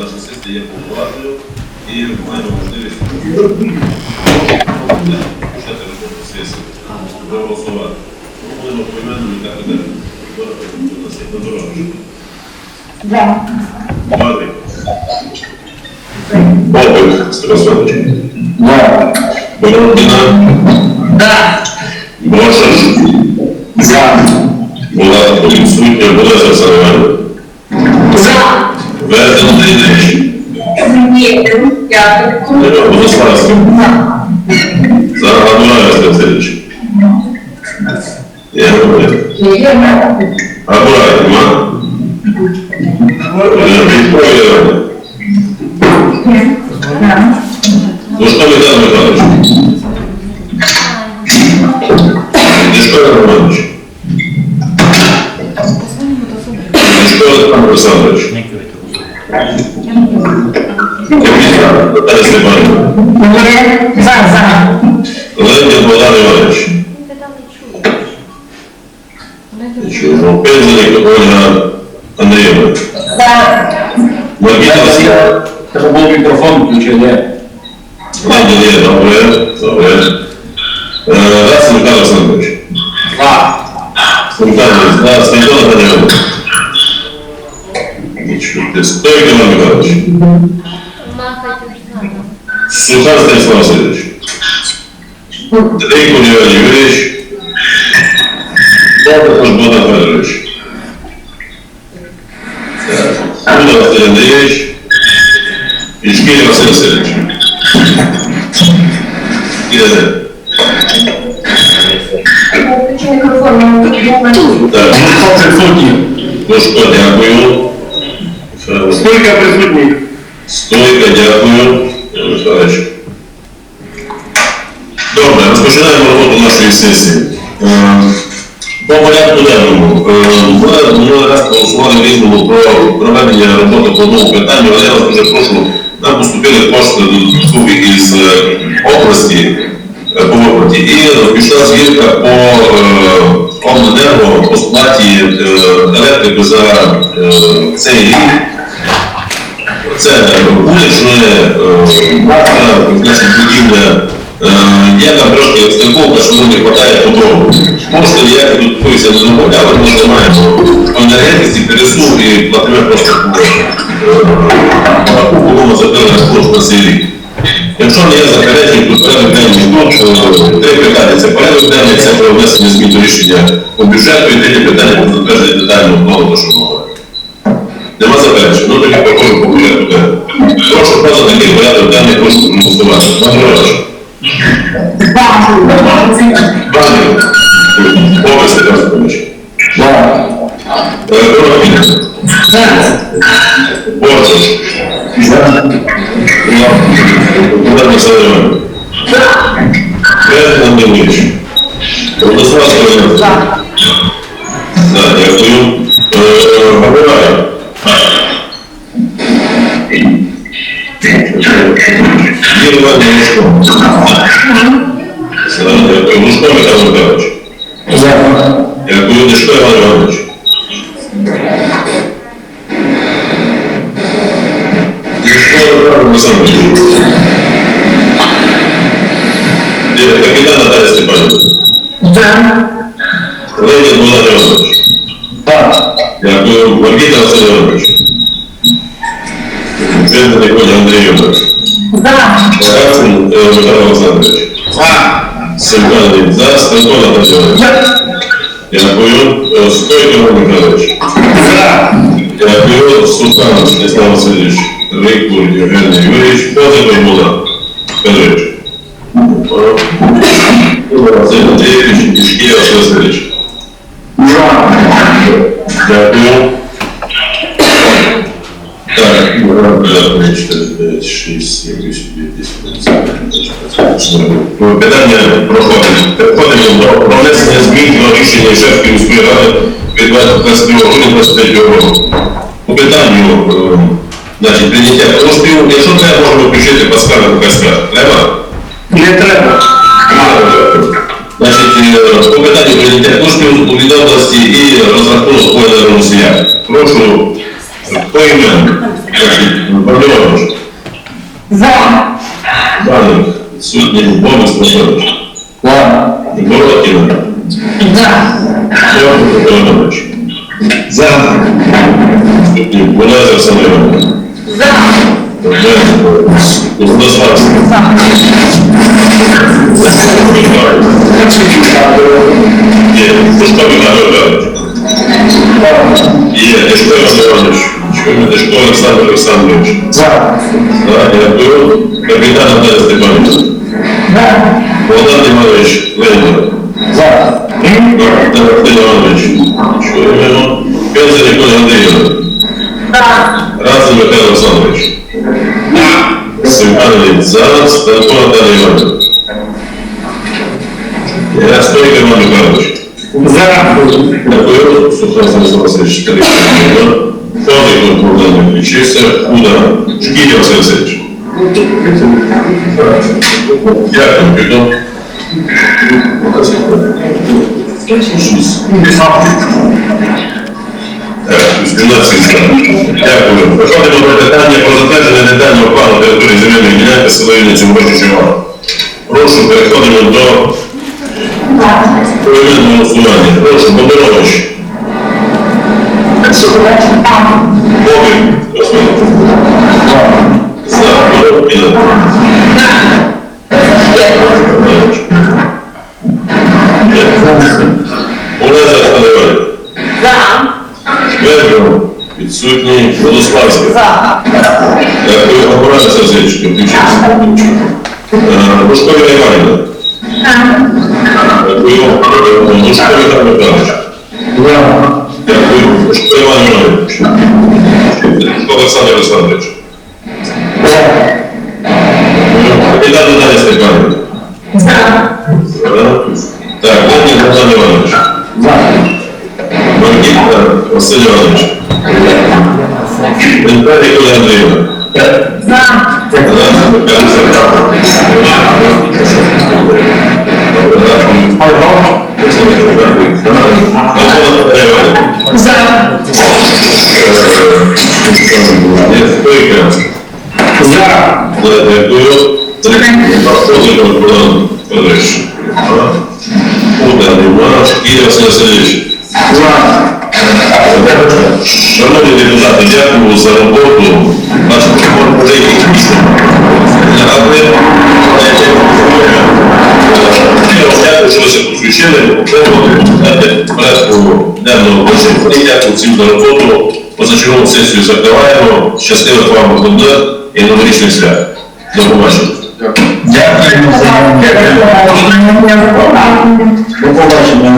наша сесія є повноважною і маємо можливість почати роботу сесії, проголосувати. Ну, Будемо поіменно так і далі. За. Мати. Бобик, Страсович. Да. Бородина. Да. Бошаш. За. Була відсутня, буде Олександр Ні. Дякую. Буде Славський. Зараз Абураєв Васильович. Я говорю. Є. Абураєв, нема? Відповідь. Капітан Наталя Степанівна. За. За. Леонід Богдан Іванович. Чого? Пензелик Ольга Андріївна. За. Маркіта Васильівна. Треба було мікрофон включити. Ладно, є, добре, добре. Е, Раз, Михайло Олександрович. За. Михайлович, да, Станіслав Наталіївна. Нічого, ти стой, Іван Михайлович. Сухан Станіслав Васильович. Дрейко Леонід Юрійович. Бобров Богдан Федорович. Так. Буда Василь Андрійович. І Шкіль Василь Васильович. Іде. Так. Мікрофон присутній. Лужко, дякую. Михайло. Скільки присутніх? Стойка, дякую. Михайлович. Добре, розпочинаємо роботу нашої сесії. Е, По порядку денному. Е, Ми минулий раз проголосували різному про проведення роботи по одному питанню, але я вас дуже прошу, нам поступили кошти додаткові із е, області по виплаті. І пішла звірка по е, по сплаті електрики за цей рік. Це вуличне, значить, будівля. Е, Я там трошки екстракував, що не вистачає по дорогу. Можете ніякі тут пися не замовляли, ми не маємо енергетиці пересув і платимо просто е, таку кому закрили на цей. Якщо не є заперечень, то порядок денний тут три питання. Це порядок денний, це про внесення змін до рішення по бюджету і третє питання про затвердження детального плану, що мова. Нема заперечень. Ну тоді проходимо по. Прошу просто такий порядок денний, прошу. Пане Іванович, Пане, Бобер Степан Степанович. Коробкін. Борцев. Богдан Олександрович. Фред Андрійович. Владислав Степанович. Да, дякую. Е, Габурай. Юрій Іванович Лужко. Дякую. Лужко Михайло Михайлович. За. Дякую. Дешко Іван Іванович. Дешко Іван Олександрович. Е, Капітан Наталя Степанівна. За. Леонід Богдан Іванович. За. Дякую. Маркіта Василь Іванович. Бедний Коля Андрій Іванович. За. Рацин е, Михайло Олександрович. За. Семканий за. Станко Наталя Іванович. Дякую. Е, Стойко Іван Михайлович. За. Дякую. Султан Станіслав Васильович. Рикур Євген Юрійович. Позивний Була. Федорович. Василь Андрійович. Ішкія Василь Васильович. Питання проходить. Переходимо про внесення змін до рішення Шефської міської ради від 22 грудня 23 року. По питанню, е, значить, прийняття коштів, якщо треба, можемо включити Паскаля КСК. Треба? Не треба. Значить, е, по питанню прийняття коштів у відомості і розрахунок по енергоносіях. Прошу поіменно. Значить, За. Банник. Петрович. За. Егор Латина. За. Дякую, Петро Іванович. За. Відсутній. Булазов Олександр Іванович. За. За. Є. Пушко Михайло Іванович. Є. Дешко Іван Іванович. Чому Дешко Олександр Олександрович. За. Так, дякую. Капітан Наталя Степанівна. Богдан Іванович Ленін. За. Василь Іванович. Чуємо. Пензель Нікола Андрійовна. За. Разом Михайло Олександрович. Семенович за. Станко Наталія Івановна. Я Стойко Іван Михайлович. За. Дякую. Сухар Станислав Васильович. Три. Федор Богдан Михайлович. Худа. Шкіря Василь Васильович. Дякую. Піду. Шість. Так, 12 Дякую. До питання про затвердження детального плану території земельної ділянки Вінниці Морочичева. Прошу, переходимо до поіменного голосування. Прошу, Бондарович. Ведро. Відсутній. Волославський. За. Дякую. Апарат Сазич. Включився. Бушко Ірина Іванівна. Дякую. Бушко Ігор Михайлович. Дякую. Бушко Іван Іванович. Олександр Олександрович. Капітан Наталія Степанівна. Так, Леонід Богдан Іванович. Василь Іванович. Пенька Нікола Андріївна. За. За. За. Дякую. Шановні депутати, дякую за роботу. Наш прикор деяких місць. Дякую, що ви це порядку денного робочого. Дякую всім за роботу. Позачергову сесію закриваємо. Щасливих вам виходних і новорічних свят. До побачення. Дякую за. До побачення.